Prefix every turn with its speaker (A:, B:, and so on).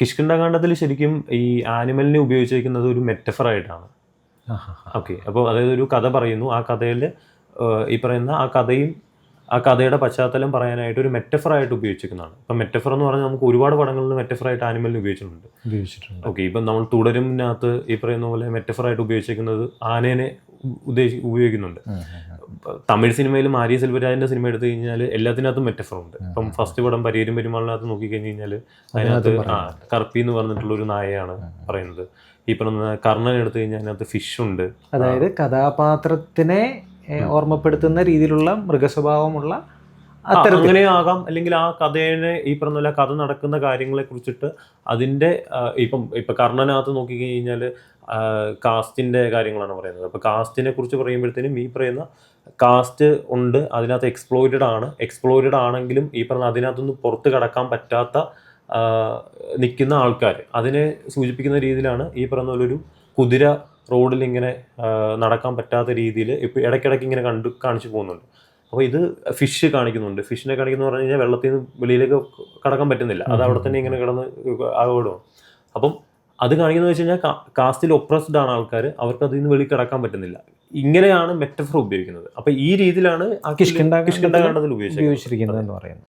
A: കിഷ്കിണ്ടാകാന്ഡത്തിൽ ശരിക്കും ഈ ആനിമലിനെ ഉപയോഗിച്ചിരിക്കുന്നത് ഒരു
B: ആഹാ.
A: ഓക്കെ അപ്പോൾ അതായത് ഒരു കഥ പറയുന്നു. ആ കഥയിൽ ഈ പറയുന്ന ആ കഥയും ആ കഥയുടെ പശ്ചാത്തലം പറയാനായിട്ട് ഒരു മെറ്റഫർ ആയിട്ട് ഉപയോഗിച്ചിരിക്കുന്നതാണ്. ഇപ്പം മെറ്റഫർ എന്ന് പറഞ്ഞാൽ നമുക്ക് ഒരുപാട് പടങ്ങളിൽ മെറ്റഫറായിട്ട് ആനിമലിനെ ഉപയോഗിച്ചിട്ടുണ്ട്.
B: ഉപയോഗിച്ചിട്ടുണ്ട്.
A: ഓക്കെ ഇപ്പം നമ്മൾ തുടരുമിനകത്ത് ഈ പറയുന്ന പോലെ മെറ്റഫറായിട്ട് ഉപയോഗിച്ചിരിക്കുന്നത് ആനേനെ ഉദ്ദേശി ഉപയോഗിക്കുന്നുണ്ട്. തമിഴ് സിനിമയിൽ മാരിയ സെൽവരാജിന്റെ സിനിമ എടുത്തു കഴിഞ്ഞാൽ എല്ലാത്തിനകത്തും മെറ്റഫർ ഉണ്ട്. ഇപ്പം ഫസ്റ്റ് പടം പരിയരും പെരുമാളിനകത്ത് നോക്കിക്കഴിഞ്ഞ് കഴിഞ്ഞാൽ അതിനകത്ത് കർപ്പി എന്ന് പറഞ്ഞിട്ടുള്ള ഒരു നായയാണ് പറയുന്നത്. ഈ പറഞ്ഞ കർണൻ എടുത്തു കഴിഞ്ഞാൽ അതിനകത്ത് ഫിഷ് ഉണ്ട്.
B: അതായത് കഥാപാത്രത്തിനെ ഓർമ്മപ്പെടുത്തുന്ന രീതിയിലുള്ള മൃഗസ്വഭാവമുള്ള
A: അങ്ങനെ ആകാം അല്ലെങ്കിൽ ആ കഥയെ ഈ പറഞ്ഞ പോലെ കഥ നടക്കുന്ന കാര്യങ്ങളെ കുറിച്ചിട്ട് അതിന്റെ ഇപ്പം ഇപ്പൊ കർണനകത്ത് നോക്കിക്കഴിഞ്ഞാൽ കാസ്റ്റിന്റെ കാര്യങ്ങളാണ് പറയുന്നത്. അപ്പൊ കാസ്റ്റിനെ കുറിച്ച് പറയുമ്പോഴത്തേനും ഈ പറയുന്ന കാസ്റ്റ് ഉണ്ട് അതിനകത്ത് എക്സ്പ്ലോയിറ്റഡ് ആണ്. എക്സ്പ്ലോയിറ്റഡ് ആണെങ്കിലും ഈ പറഞ്ഞ അതിനകത്തൊന്നും പുറത്ത് കടക്കാൻ പറ്റാത്ത നിൽക്കുന്ന ആൾക്കാർ. അതിനെ സൂചിപ്പിക്കുന്ന രീതിയിലാണ് ഈ പറഞ്ഞ പോലൊരു ഒരു കുതിര റോഡിൽ ഇങ്ങനെ നടക്കാൻ പറ്റാത്ത രീതിയിൽ ഇപ്പം ഇടയ്ക്കിടയ്ക്ക് ഇങ്ങനെ കണ്ടു കാണിച്ചു പോകുന്നുണ്ട്. അപ്പോൾ ഇത് ഫിഷ് കാണിക്കുന്നുണ്ട്. ഫിഷിനെ കാണിക്കുന്നു പറഞ്ഞു കഴിഞ്ഞാൽ വെള്ളത്തിൽ നിന്ന് വെളിയിലേക്ക് കടക്കാൻ പറ്റുന്നില്ല. അത് അവിടെ തന്നെ ഇങ്ങനെ കിടന്ന് ആകോടും അപ്പം അത് കാണിക്കുന്നത് വെച്ച് കഴിഞ്ഞാൽ കാസ്റ്റിൽ ഒപ്രസ്ഡ് ആണ് ആൾക്കാർ അവർക്ക് അതിൽ നിന്ന് വെളിയിൽ കിടക്കാൻ പറ്റുന്നില്ല. ഇങ്ങനെയാണ് മെറ്റഫർ ഉപയോഗിക്കുന്നത്. അപ്പോൾ ഈ രീതിയിലാണ്
B: കിഷ്കിന്ധാ
A: കിഷ്കിണ്ടാകാണ്ടതിൽ ഉപയോഗിച്ചത്
B: ഉപയോഗിച്ചിരിക്കുന്നത് എന്ന് പറയുന്നത്.